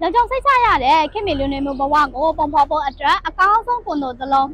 လုံခြုံစိတ်ချရတဲ့ခင်မီလူနေမှုဘဝကိုပုံဖော်ဖို့အတွက်အကောင်းဆုံးကွန်ဒိုတစ်လုံး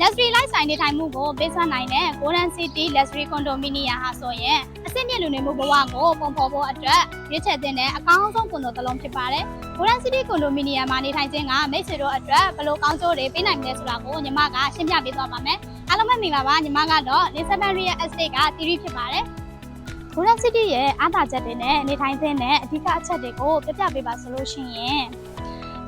luxury life ဆိုင်နေထိုင်မှုကိုပေးစွမ်းနိုင်တဲ့ Golden City Luxury Condominium ဟာဆိုရင်အဆင့်မြင့်လူနေမှုဘဝကိုပုံဖော်ဖို့အတွက်ရွေးချယ်သင့်တဲ့အကောင်းဆုံးကွန်ဒိုတစ်လုံးဖြစ်ပါတယ်။ Golden City Condominium မှာနေထိုင်ခြင်းကမိတ်ဆွေတို့အတွက်ဘယ်လိုကောင်းကျိုးတွေပေးနိုင်မလဲဆိုတာကိုညီမကရှင်းပြပေးသွားပါမယ်။အားလုံးပဲမင်္ဂလာပါညီမကတော့ Lisbon Real Estate ကတီရီဖြစ်ပါတယ်။ Golden City ရဲ့အားသာချက်တွေနဲ့နေထိုင်ခြင်းနဲ့အဓိကအချက်တွေကိုပြပြပေးပါဆိုလို့ရှိရင်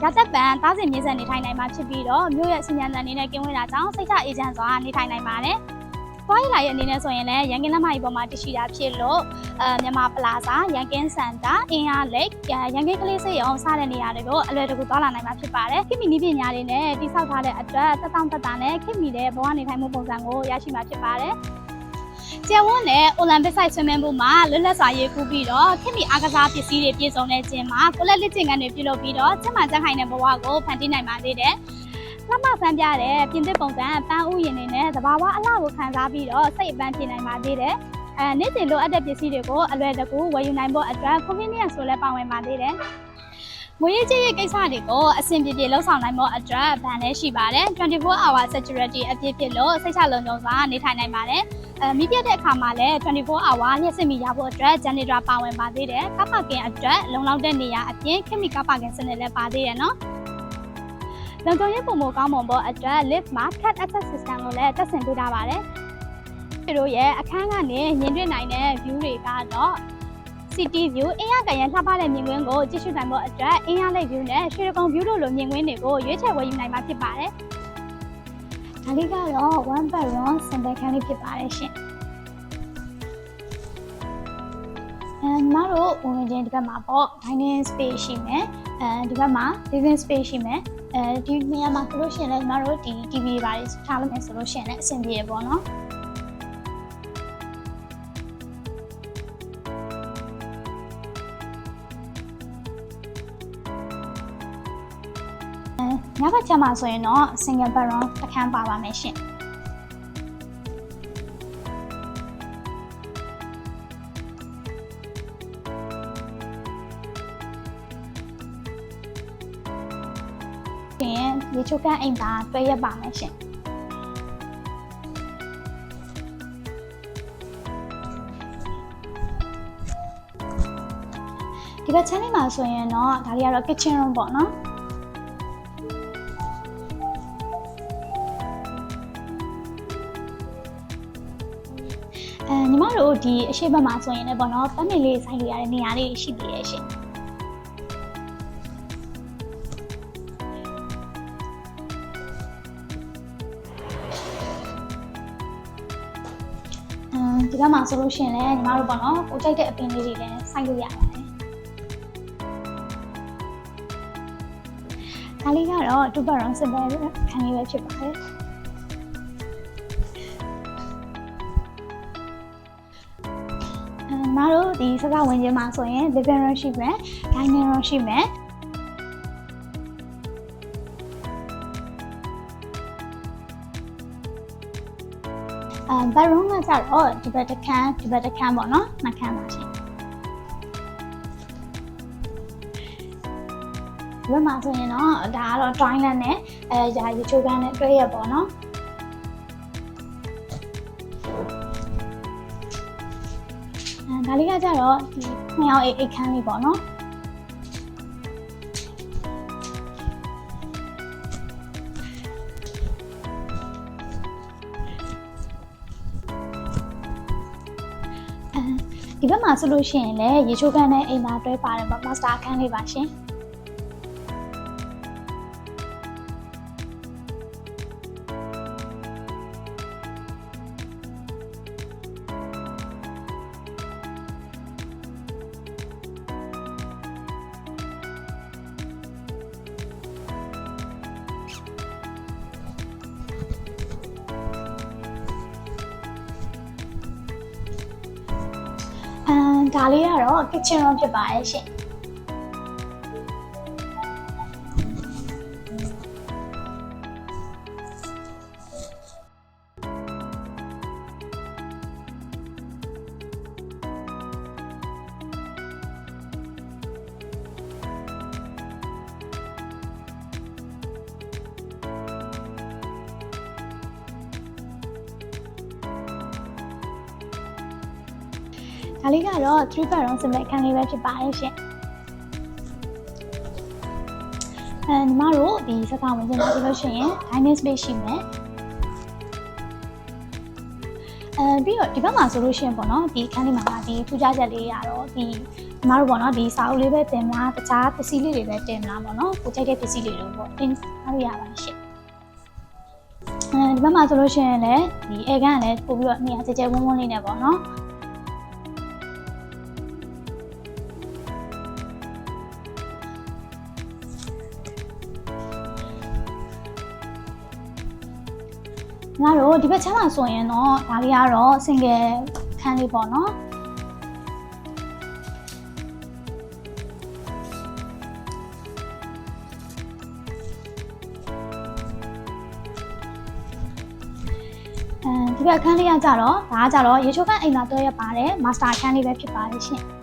ရသက်ပံတားစင်မြေဆက်နေထိုင်နိုင်မှာဖြစ်ပြီးတော့မြို့ရဲ့စီမံတန်နေနဲ့ကင်းဝေးတာကြောင့်စိတ်ချအေဂျင့်စွာနေထိုင်နိုင်ပါတယ်။သွားရလာရဲ့အနေနဲ့ဆိုရင်လည်းရန်ကင်းလမ်းမကြီးပေါ်မှာတရှိတာဖြစ်လို့အဲမြန်မာပလာဇာရန်ကင်းစင်တာအင်အားလက်ရန်ကင်းကလေးစိတ်အောင်စတဲ့နေရာတွေကိုအလွယ်တကူသွားလာနိုင်မှာဖြစ်ပါတယ်။ခင်မီနီးပညာတွေနဲ့တိစောက်ထားတဲ့အတွက်တက်တောင့်တက်တာနဲ့ခင်မီတဲ့ဘဝနေထိုင်မှုပုံစံကိုရရှိမှာဖြစ်ပါတယ်။ ကျယ်ဝန်းတဲ့ Olympic site swimming pool မှာလွတ်လပ်စွာရေကူးပြီးတော့ခင်မီအားကစားပစ္စည်းတွေပြည့်စုံတဲ့ကျင်းမှာကိုလက်လက်ကျင်ကန်တွေပြုလုပ်ပြီးတော့ချက်မှန်ချက်ခိုင်တဲ့ဘဝကိုဖန်တီးနိုင်ပါသေးတယ်။လှမဖန်ပြတဲ့ပြင်သစ်ပုံစံပန်းဥယျာဉ်တွေနဲ့သဘာဝအလှကိုခံစားပြီးတော့စိတ်အပန်းပြေနိုင်ပါသေးတယ်။အဲနေ့စဉ်လိုအပ်တဲ့ပစ္စည်းတွေကိုအလွယ်တကူဝယ်ယူနိုင်ဖို့အတွက် convenience ဆိုလည်းပါဝင်ပါသေးတယ်။ငွေရေးကြေးရေးကိစ္စတွေကိုအဆင်ပြေပြေလှုပ်ဆောင်နိုင်ဖို့အတွက်ဗန်လည်းရှိပါတယ်24 hour security အပြည့်ဖြစ်လို့စိတ်ချလုံခြုံစွာနေထိုင်နိုင်ပါတယ် အဲမိပြတ်တဲ့အခါမှာလည်း24 hour လျှက်စစ်မိရဖို့အတွက် generator ပါဝင်ပါသေးတယ်ကပ်ပါကင်အတွက်လုံလောက်တဲ့နေရာအပြင်ခင်မီကပ်ပါကင်စနစ်လည်းပါသေးတယ်နော်လုံခြုံရေးပုံမကောင်းမွန်ဖို့အတွက် lift မှာ cat access system ကိုလည်းတက်ဆင်ပေးထားပါတယ်သူတို့ရဲ့အခန်းကနေမြင်တွေ့နိုင်တဲ့ view တွေကတော့ City View အင်းရကရန်လှပတဲ့မြင်ကွင်းကိုကြည့်ရှုနိုင်ဖို့အတွက်အင်းရလိတ် view နဲ့ရွှေရကုံ view တို့လိုမြင်ကွင်းတွေကိုရွေးချယ်ဝယ်ယူနိုင်မှာဖြစ်ပါတယ်။ ဒါလေးကတော့ one bedroom single ခန်းလေးဖြစ်ပါတယ်ရှင်။အဲညီမတို့ဝင်ချင်းဒီဘက်မှာပေါ့ dining space ရှိမယ်။အဲဒီဘက်မှာ living space ရှိမယ်။အဲဒီနေရာမှာဆိုလို့ရှိရင်လည်းညီမတို့ဒီ TV တွေပါထားလို့မယ်ဆိုလို့ရှိရင်လည်းအဆင်ပြေရပေါ့နော်။ ညဘက်ချက်မှာဆိုရင်တော့ single bedroom အခန်းပါပါမယ်ရှင်ပြင်ရေချိုးကန်းအိမ်သာတွဲရက်ပါမယ်ရှင်ဒီဘက်ချမ်းလေးမှာဆိုရင်တော့ဒါလေးကတော့ kitchen room ပေါ့နော် ဒီအရှိတ်ဘက်မှာဆိုရင်လည်းပေါ့နော်ပန်းမင်လေးဆိုင်လို့ရတဲ့နေရာလေးရှိသေးရဲ့ရှင်အဲဒီဘက်မှာဆိုလို့ရှိရင်လည်းညီမတို့ပေါ့နော်ကိုကြိုက်တဲ့အပင်လေးတွေလည်းဆိုင်လို့ရပါတယ်ဒါလေးကတော့တူပါရောင်စပယ်ခံလေးပဲဖြစ်ပါတယ် မတို့ဒီစကားဝင်ခြင်းမှာဆိုရင် living room ရှိမယ် dining room ရှိမယ်အဲ bedroom ကကြတော့ဒီဘက်တစ်ခန်းဒီဘက်တစ်ခန်းပေါ့နော်နှစ်ခန်းပါရှင်ဒီဘက်မှာဆိုရင်တော့ဒါကတော့ toilet နဲ့အဲရာရေချိုးကန်းနဲ့တွဲရပေါ့နော် ဒါလေးကကြတော့ဒီနှစ်ယောက်အိတ်အိတ်ခန်းလေးပေါ့နော်အဲဒီဘက်မှာဆိုလို့ရှိရင်လည်းရေချိုးခန်းနဲ့အိမ်သာတွဲပါတယ်ပေါ့မစတာအခန်းလေးပါရှင် ဒါလေးကတော့ kitchen room ဖြစ်ပါရဲ့ရှင် ဒါလေးကတော့3 bedroom စမဲ့ခန်းလေးပဲဖြစ်ပါတယ်ရှင်အဲညီမတို့ဒီစကားဝင်ကျင်လာပြီးလို့ရှိရင် dining space ရှိမယ်အဲပြီးတော့ဒီဘက်မှာဆိုလို့ရှိရင်ပေါ့နော်ဒီအခန်းလေးမှာဒီထူးခြားချက်လေးရတော့ဒီညီမတို့ပေါ့နော်ဒီစာအုပ်လေးပဲတင်မလားတခြားပစ္စည်းလေးတွေပဲတင်မလားပေါ့နော်ကိုကြိုက်တဲ့ပစ္စည်းလေးတွေပေါ့တင်ထားလို့ရပါရှင့်အဲဒီဘက်မှာဆိုလို့ရှိရင်လည်းဒီအေကန်ကလည်းပို့ပြီးတော့နေရာကျကျဝန်းဝန်းလေးနဲ့ပေါ့နော် ငါတို့ဒီဘက်ချမ်းမှာဆိုရင်တော့ဒါလေးကတော့ single ခန်းလေးပေါ့နော်အဲဒီဘက်အခန်းလေးကကြတော့ဒါကကြတော့ရေချိုးကအိမ်သာတွဲရပါတယ်မာစတာအခန်းလေးပဲဖြစ်ပါတယ်ရှင်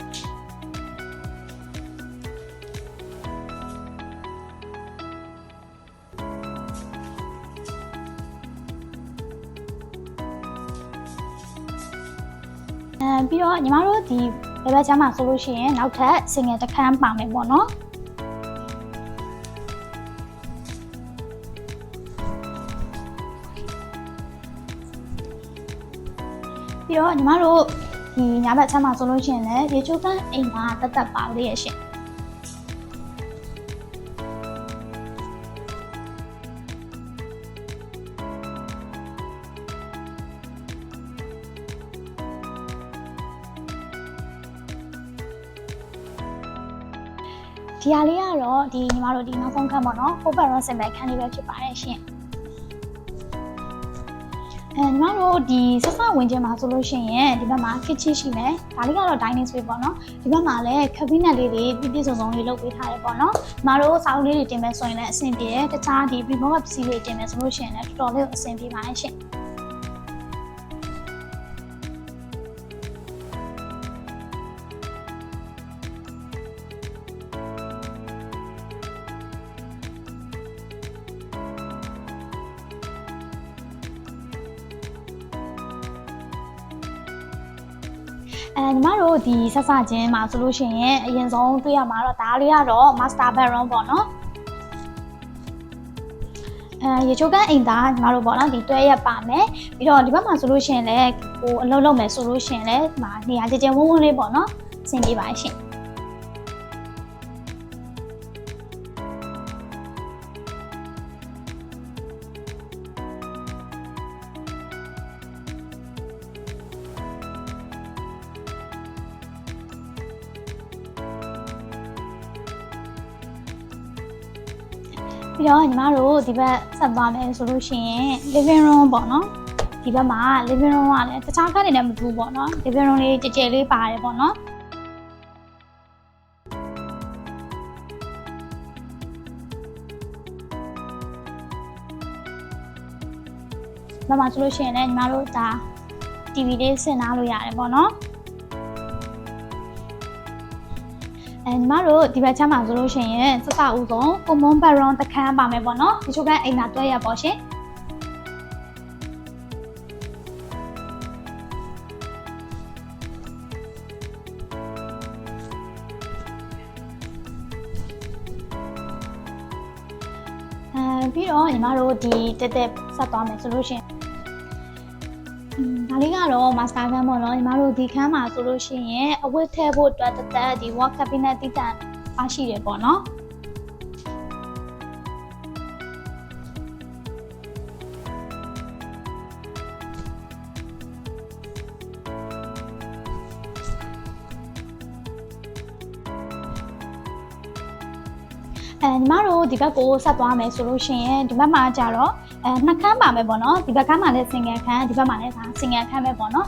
အဲပြီးတော့ညီမတို့ဒီဘယ်ဘက်ချမ်းမှာဆိုလို့ရှိရင်နောက်ထပ် single တစ်ခန်းပါမယ်ပေါ့နော်ပြီးတော့ညီမတို့ဒီညာဘက်ချမ်းမှာဆိုလို့ရှိရင်လည်းရေချိုးကအိမ်မှာတက်တက်ပါလေးရရှင် ဒီဟာလေးကတော့ဒီညီမတို့ဒီနောက်ဆုံးခန်းပေါ့နော် open run စင်မဲ့ခန်းလေးပဲဖြစ်ပါတယ်ရှင်အဲညီမတို့ဒီဆက်စဝင်ခြင်းမှာဆိုလို့ရှိရင်ဒီဘက်မှာ kitchen ရှိမယ်ဒါလေးကတော့ dining space ပေါ့နော်ဒီဘက်မှာလည်း cabinet လေးတွေပြည့်ပြည့်စုံစုံလေးလုပ်ပေးထားတယ်ပေါ့နော်ညီမတို့စာအုပ်လေးတွေတင်မယ်ဆိုရင်လည်းအဆင်ပြေတယ်တခြားဒီ remote ပစ္စည်းလေးတင်မယ်ဆိုလို့ရှိရင်လည်းတော်တော်လေးအဆင်ပြေပါတယ်ရှင် အဲညီမတို့ဒီဆက်စချင်းမှာဆိုလို့ရှိရင်အရင်ဆုံးတွေ့ရမှာတော့ဒါလေးကတော့ master bedroom ပေါ့နော်အဲရေချိုးကန်းအိမ်သားညီမတို့ပေါ့နော်ဒီတွဲရက်ပါမယ်ပြီးတော့ဒီဘက်မှာဆိုလို့ရှိရင်လည်းဟိုအလုပ်လုပ်မယ်ဆိုလို့ရှိရင်လည်းဒီမှာနေရာကျကျဝန်းဝန်းလေးပေါ့နော်အဆင်ပြေပါရှင် ပြီးတော့ညီမတို့ဒီဘက်ဆက်သွားမယ်ဆိုလို့ရှိရင် living room ပေါ့နော်ဒီဘက်မှာ living room ကလည်းတခြားကတွေနဲ့မတူဘူးပေါ့နော် living room လေးကြဲကြဲလေးပါတယ်ပေါ့နော်မမဆိုလို့ရှိရင်လည်းညီမတို့ဒါ TV လေးဆင်နာလို့ရတယ်ပေါ့နော် အဲညီမတို့ဒီဘက်ချမ်းမှာဆိုလို့ရှိရင်စစဦးဆုံးကွန်မွန်ဘက်ရွန်တစ်ခန်းပါမယ်ပေါ့နော်ဒီချိုကအိမ်သာတွဲရပေါ့ရှင်အဲပြီးတော့ညီမတို့ဒီတက်တက်ဆက်သွားမယ်ဆိုလို့ရှိရင်อืมဒါ လေးကတော့ master ခန်းပေါ့နော်ညီမတို့ဒီခန်းမှာဆိုလို့ရှိရင်အဝတ်ထည့်ဖို့အတွက်တက်တက်ဒီ work cabinet တိတန်ပါရှိတယ်ပေါ့နော်အဲညီမတို့ဒီဘက်ကိုဆက်သွားမယ်ဆိုလို့ရှိရင်ဒီဘက်မှာကြတော့ အဲနှစ်ခန်းပါမယ်ပေါ့နော်ဒီဘက်ခန်းမှာလည်း single ခန်းဒီဘက်မှာလည်းဒါ single ခန်းပဲပေါ့နော်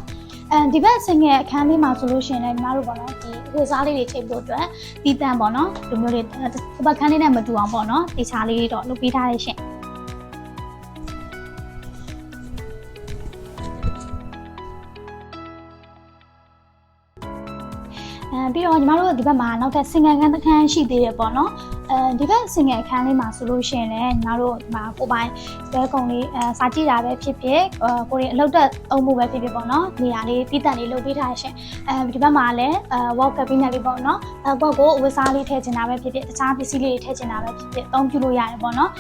အဲဒီဘက်ဆင်ငယ်အခန်းလေးမှာဆိုလို့ရှိရင်လည်းညီမတို့ပေါ့နော်ဒီဝေစားလေးတွေချိန်ဖို့အတွက်တီးတန့်ပေါ့နော်ဒီမျိုးလေးဟိုဘက်ခန်းလေးနဲ့မတူအောင်ပေါ့နော်တေချာလေးတော့လုပ်ပေးထားရရှင်အဲပြီးတော့ညီမတို့ဒီဘက်မှာနောက်ထပ် single ခန်းတစ်ခန်းရှိသေးတယ်ပေါ့နော် အဲဒီဘက် single အခန်းလေးမှာဆိုလို့ရှိရင်လည်းညီမတို့ဒီမှာကိုယ်ပိုင်စဲကုံလေးအဲစာကြည့်တာပဲဖြစ်ဖြစ်အဲကိုယ်ရင်အလုပ်တက်အုံမှုပဲဖြစ်ဖြစ်ပေါ့နော်နေရာလေးတည်တံ့လေးလုပ်ပေးထားရရှင်အဲဒီဘက်မှာလည်းအဲ work cabinet လေးပေါ့နော်အဲဘောက်ကိုဝတ်စားလေးထည့်ချင်တာပဲဖြစ်ဖြစ်တခြားပစ္စည်းလေးတွေထည့်ချင်တာပဲဖြစ်ဖြစ်အသုံးပြုလို့ရတယ်ပေါ့နော်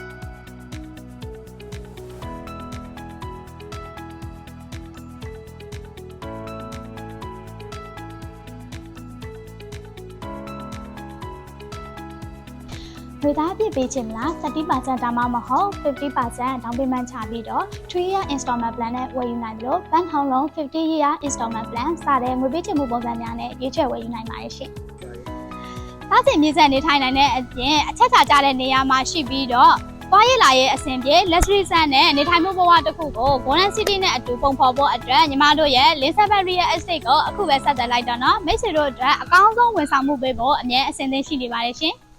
ဝေသားပြည့်ပေးခြင်းမလား30%ဒါမှမဟုတ်50%ဒေါင်းပေးမှန်းချပြီးတော့3 year installment plan နဲ့ဝယ်ယူနိုင်တယ်လို့ bank home loan 50 year installment plan စတဲ့ငွေပေးချေမှုပုံစံများနဲ့ရွေးချယ်ဝယ်ယူနိုင်ပါတယ်ရှင်။သားစင်မြေဆက်နေထိုင်နိုင်တဲ့အပြင်အချက်ချာကြတဲ့နေရာမှာရှိပြီးတော့ပွားရလာရဲ့အဆင်ပြေ luxury ဆန်နဲ့နေထိုင်မှုဘဝတစ်ခုကို Golden City နဲ့အတူပုံဖော်ဖို့အတွက်ညီမတို့ရဲ့57 Real Estate ကိုအခုပဲဆက်သွယ်လိုက်တော့နော်မိတ်ဆွေတို့အတွက်အကောင်းဆုံးဝန်ဆောင်မှုပေးဖို့အမြဲအဆင်သင့်ရှိနေပါတယ်ရှင်။